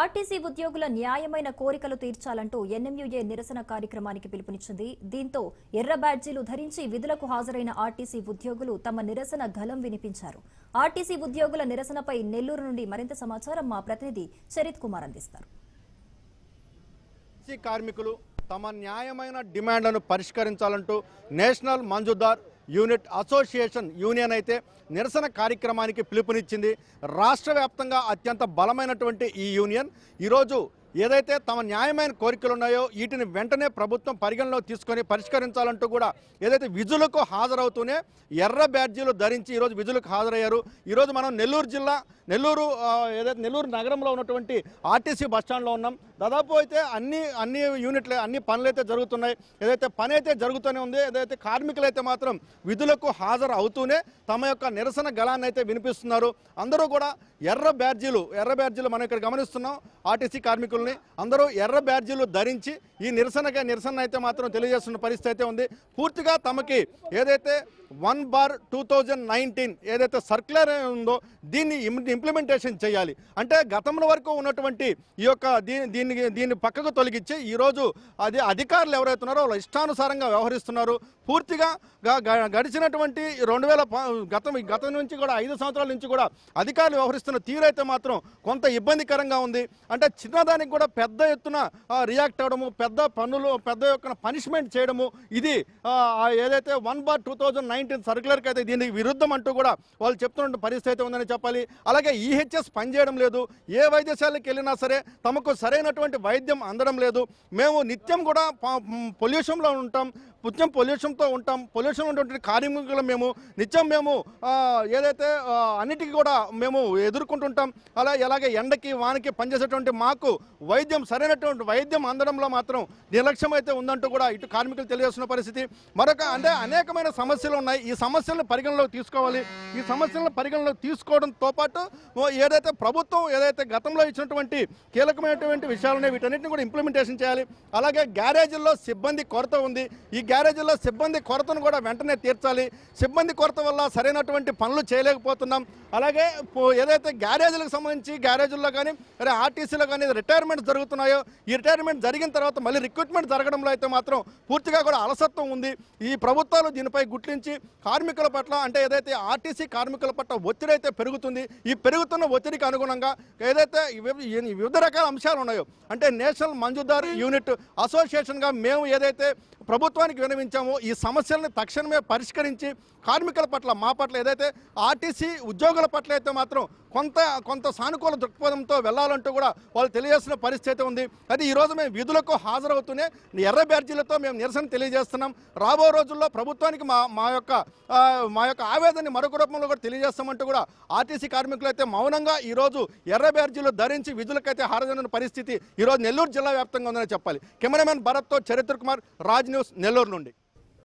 RTC ఉద్యోగుల న్యాయమైన కోరికలు తీర్చాలంటూ ఎన్ఎంయుఏ నిరసన కార్యక్రమానికి పిలుపునిచ్చింది. దీంతో ఎర్ర బ్యాడ్జీలు ధరించి విధులకు హాజరైన ఆర్టీసీ ఉద్యోగులు తమ నిరసన గలం వినిపించారు. ఆర్టీసీ ఉద్యోగుల నిరసనపై నెల్లూరు నుండి మరింత సమాచారం మా ప్రతినిధి శరత్ కుమార్ అందిస్తారు. కార్మికులు తమ న్యాయమైన డిమాండ్లను పరిష్కరించాలంటూ నేషనల్ మంజుదార్ యూనిట్ అసోసియేషన్ యూనియన్ అయితే నిరసన కార్యక్రమానికి పిలుపునిచ్చింది. రాష్ట్ర వ్యాప్తంగా అత్యంత బలమైనటువంటి ఈ యూనియన్. ఈరోజు ఏదైతే తమ న్యాయమైన కోరికలు ఉన్నాయో వీటిని వెంటనే ప్రభుత్వం పరిగణలో తీసుకొని పరిష్కరించాలంటూ కూడా ఏదైతే విధులకు హాజరవుతూనే ఎర్ర బ్యాడ్జీలు ధరించి ఈరోజు విధులకు హాజరయ్యారు. ఈరోజు మనం నెల్లూరు జిల్లా నెల్లూరు ఏదైతే నెల్లూరు నగరంలో ఉన్నటువంటి ఆర్టీసీ బస్టాండ్లో ఉన్నాం. దాదాపు అయితే అన్ని అన్ని యూనిట్లు అన్ని పనులు అయితే జరుగుతున్నాయి. ఏదైతే పని అయితే జరుగుతూనే ఉంది ఏదైతే కార్మికులు అయితే మాత్రం విధులకు హాజరు అవుతూనే తమ యొక్క నిరసన గళాన్ని అయితే వినిపిస్తున్నారు. అందరూ కూడా ఎర్ర బ్యాడ్జీలు ఎర్ర బ్యాడ్జీలు మనం ఇక్కడ గమనిస్తున్నాం. ఆర్టీసీ కార్మికులు కార్మికుల్ని అందరూ ఎర్ర బ్యాడ్జీలు ధరించి ఈ నిరసనగా నిరసన అయితే మాత్రం తెలియజేస్తున్న పరిస్థితి అయితే ఉంది. పూర్తిగా తమకి ఏదైతే one bar two thousand nineteen ఏదైతే సర్క్యులర్ ఉందో దీన్ని ఇంప్లిమెంటేషన్ చేయాలి. అంటే గతంలో వరకు ఉన్నటువంటి ఈ యొక్క దీని దీన్ని దీన్ని పక్కకు తొలగించి ఈరోజు అది అధికారులు ఎవరైతే ఉన్నారో వాళ్ళు ఇష్టానుసారంగా వ్యవహరిస్తున్నారు. పూర్తిగా గడిచినటువంటి రెండు వేల గతం గతం నుంచి కూడా ఐదు సంవత్సరాల నుంచి కూడా అధికారులు వ్యవహరిస్తున్న తీరైతే మాత్రం కొంత ఇబ్బందికరంగా ఉంది. అంటే చిన్నదానికి కూడా పెద్ద ఎత్తున రియాక్ట్ అవ్వడము పెద్ద పనులు పెద్ద యొక్క పనిష్మెంట్ చేయడము ఇది ఏదైతే one bar two thousand nineteen సర్క్యులర్కి అయితే దీనికి విరుద్ధం అంటూ కూడా వాళ్ళు చెప్తున్న పరిస్థితి అయితే ఉందని చెప్పాలి. అలాగే ఈహెచ్ఎస్ పనిచేయడం లేదు. ఏ వైద్యశాలకి వెళ్ళినా సరే తమకు సరైనటువంటి వైద్యం అందడం లేదు. మేము నిత్యం కూడా పొల్యూషన్లో ఉంటాం. నిత్యం పొల్యూషన్తో ఉంటాం పొల్యూషన్ ఉన్నటువంటి కార్మికులు మేము నిత్యం మేము ఏదైతే అన్నిటికీ కూడా మేము ఎదుర్కొంటుంటాం. అలా ఎలాగే ఎండకి వానకి పనిచేసేటువంటి మాకు వైద్యం సరైనటువంటి వైద్యం అందడంలో మాత్రం నిర్లక్ష్యం అయితే ఉందంటూ కూడా ఇటు కార్మికులు తెలియజేస్తున్న పరిస్థితి. మరొక అంటే అనేకమైన సమస్యలు ఉన్నాయి. ఈ సమస్యలను పరిగణలోకి తీసుకోవాలి. ఈ సమస్యలను పరిగణలోకి తీసుకోవడంతో పాటు ఏదైతే ప్రభుత్వం ఏదైతే గతంలో ఇచ్చినటువంటి కీలకమైనటువంటి విషయాలు ఉన్నాయి వీటన్నిటిని కూడా ఇంప్లిమెంటేషన్ చేయాలి. అలాగే గ్యారేజీల్లో సిబ్బంది కొరత ఉంది. ఈ గ్యారేజీల్లో సిబ్బంది కొరతను కూడా వెంటనే తీర్చాలి. సిబ్బంది కొరత వల్ల సరైనటువంటి పనులు చేయలేకపోతున్నాం. అలాగే పో- ఏదైతే గ్యారేజీలకు సంబంధించి గ్యారేజీల్లో కానీ అరే ఆర్టీసీలో కానీ రిటైర్మెంట్ జరుగుతున్నాయో ఈ రిటైర్మెంట్ జరిగిన తర్వాత మళ్ళీ రిక్రూట్మెంట్ జరగడంలో అయితే మాత్రం పూర్తిగా కూడా అలసత్వం ఉంది. ఈ ప్రభుత్వాలు దీనిపై గుర్తించి కార్మికుల పట్ల అంటే ఏదైతే ఆర్టీసీ కార్మికుల పట్ల ఒత్తిడి అయితే పెరుగుతుంది ఈ పెరుగుతున్న ఒత్తిడికి అనుగుణంగా ఏదైతే వివిధ రకాల అంశాలు ఉన్నాయో అంటే నేషనల్ మంజుదార్ యూనిట్ అసోసియేషన్గా మేము ఏదైతే ప్రభుత్వానికి విన్నవించామో ఈ సమస్యలను తక్షణమే పరిష్కరించి కార్మికుల పట్ల మా పట్ల ఏదైతే ఆర్టీసీ ఉద్యోగుల పట్ల అయితే మాత్రం కొంత కొంత సానుకూల దృక్పథంతో వెళ్ళాలంటూ కూడా వాళ్ళు తెలియజేస్తున్న పరిస్థితి అయితే ఉంది అది ఈరోజు మేము విధులకు హాజరవుతూనే ఎర్ర బ్యాడ్జీలతో మేము నిరసన తెలియజేస్తున్నాం. రాబో రోజుల్లో ప్రభుత్వానికి మా మా యొక్క మా యొక్క ఆవేదనని మరొక రూపంలో కూడా తెలియజేస్తామంటూ కూడా ఆర్టీసీ కార్మికులు అయితే మౌనంగా ఈరోజు ఎర్ర బ్యాడ్జీలు ధరించి విధులకైతే హాజరైన పరిస్థితి ఈరోజు నెల్లూరు జిల్లా వ్యాప్తంగా ఉందని చెప్పాలి. కెమెరామెన్ భరత్తో చరిత్ర కుమార్ రాజ్ న్యూస్ నెల్లూరు నుండి